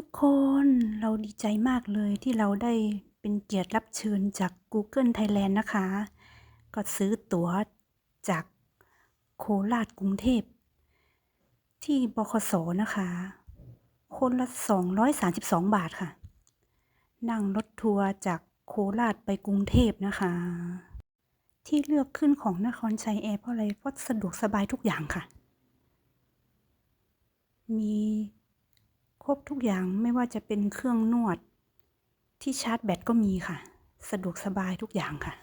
ทุกคนเราดีใจมากเลยที่เราได้เป็นเกียรติรับเชิญจาก Google Thailand นะคะ ก็ซื้อตั๋วจากโคราชกรุงเทพ ที่บคสนะคะ คนละ 232 บาทค่ะ นั่งรถทัวร์จากโคราชไปกรุงเทพนะคะ ที่เลือกขึ้นของนครชัยแอร์เพราะอะไรเพราะสะดวกสบายทุกอย่างค่ะ มี ครบทุกอย่างไม่ว่าจะเป็นเครื่องนวด ที่ชาร์จแบตก็มีค่ะ สะดวกสบายทุกอย่างค่ะ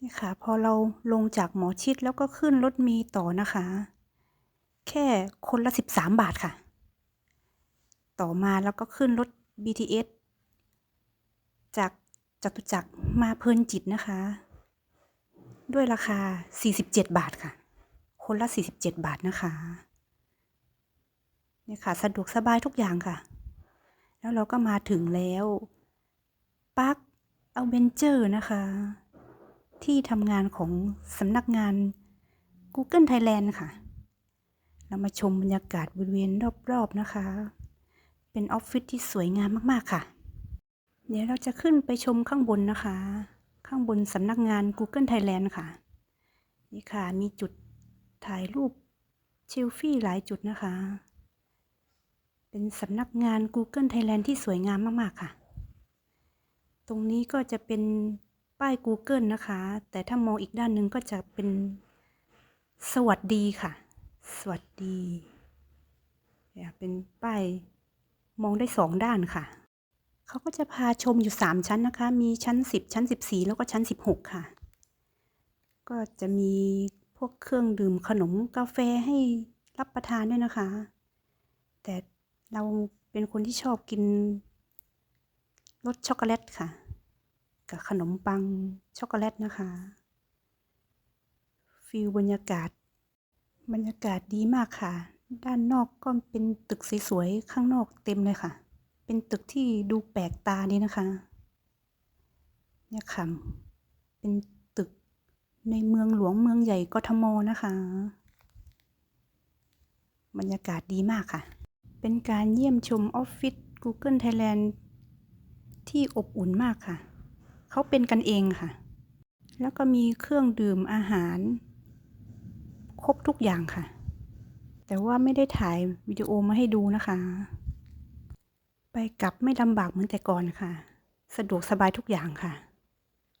นี่ค่ะ พอเราลงจากหมอชิดแล้วก็ขึ้นรถมีต่อนะคะ แค่คนละ13บาทค่ะ ต่อมาแล้วก็ขึ้นรถ BTS จากจตุจักรมาเพลินจิตนะคะ ด้วยราคา 47 บาทค่ะ คนละ 47 บาทนะคะ นี่ยค่ะ สะดวกสบายทุกอย่างค่ะ แล้วเราก็มาถึงแล้วปักเอาเบนเจอร์นะคะ ที่ทำงานของสำนักงาน Google Thailand ค่ะ เรามาชมบรรยากาศบริเวณรอบๆนะคะ เป็นออฟฟิศที่สวยงามมากๆค่ะ เดี๋ยวเราจะขึ้นไปชมข้างบนนะคะ ข้างบนสำนักงาน Google Thailand ค่ะ นี่ค่ะ มีจุดถ่ายรูปเชลฟี่หลายจุดนะคะ เป็นสำนักงาน Google Thailand ที่สวยงามมาก ๆ ค่ะ ตรงนี้ก็จะเป็นป้าย Google นะคะ แต่ถ้ามองอีกด้านหนึ่งก็จะเป็นสวัสดีค่ะ สวัสดีเเป็นป้ายมองได้สองด้านค่ะ เขาก็จะพาชมอยู่3ชั้นนะคะ มีชั้น10ชั้น14แล้วก็ชั้น16ค่ะ ก็จะมีพวกเครื่องดื่มขนมกาแฟให้รับประทานด้วยนะคะ แต่ เราเป็นคนที่ชอบกินรสช็อกโกแลตค่ะ กับขนมปังช็อกโกแลตนะคะ ฟิลบรรยากาศ บรรยากาศดีมากค่ะ ด้านนอกก็เป็นตึกสวยๆข้างนอกเต็มเลยค่ะ เป็นตึกที่ดูแปลกตาดีนะคะเนี่ยค่ะเป็นตึกในเมืองหลวงเมืองใหญ่กทมนะคะ บรรยากาศดีมากค่ะ เป็นการเยี่ยมชมออฟฟิศ Google Thailand ที่อบอุ่นมากค่ะ เขาเป็นกันเองค่ะ แล้วก็มีเครื่องดื่มอาหาร ครบทุกอย่างค่ะ แต่ว่าไม่ได้ถ่ายวิดีโอมาให้ดูนะคะ ไปกลับไม่ลำบากเหมือนแต่ก่อนค่ะ สะดวกสบายทุกอย่างค่ะ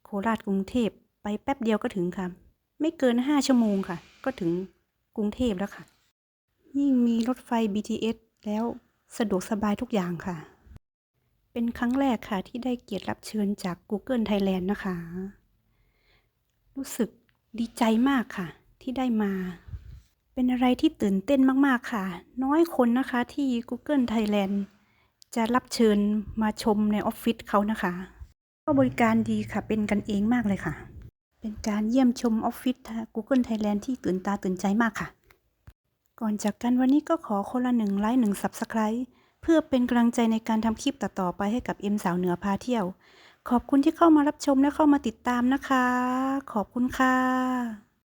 โคราชกรุงเทพไปแป๊บเดียวก็ถึงค่ะ ไม่เกินห้าชั่วโมงค่ะ ก็ถึงกรุงเทพแล้วค่ะ ยิ่งมีรถไฟ BTS แล้วสะดวกสบายทุกอย่างค่ะ เป็นครั้งแรกค่ะที่ได้เกียรติรับเชิญจาก Google Thailand นะคะ รู้สึกดีใจมากค่ะ ที่ได้มา เป็นอะไรที่ตื่นเต้นมากๆค่ะ น้อยคนนะคะที่ Google Thailand จะรับเชิญมาชมในออฟฟิศเขานะคะ ก็บริการดีค่ะ เป็นกันเองมากเลยค่ะ เป็นการเยี่ยมชมออฟฟิศ Google Thailand ที่ตื่นตาตื่นใจมากค่ะ ก่อนจากกันวันนี้ก็ขอคนละหนึ่งไลค์หนึ่งสับสไครต์เพื่อเป็นกำลังใจในการทำคลิปต่อๆไปให้กับเอ็มสาวเหนือพาเที่ยว ขอบคุณที่เข้ามารับชมและเข้ามาติดตามนะคะ ขอบคุณค่ะ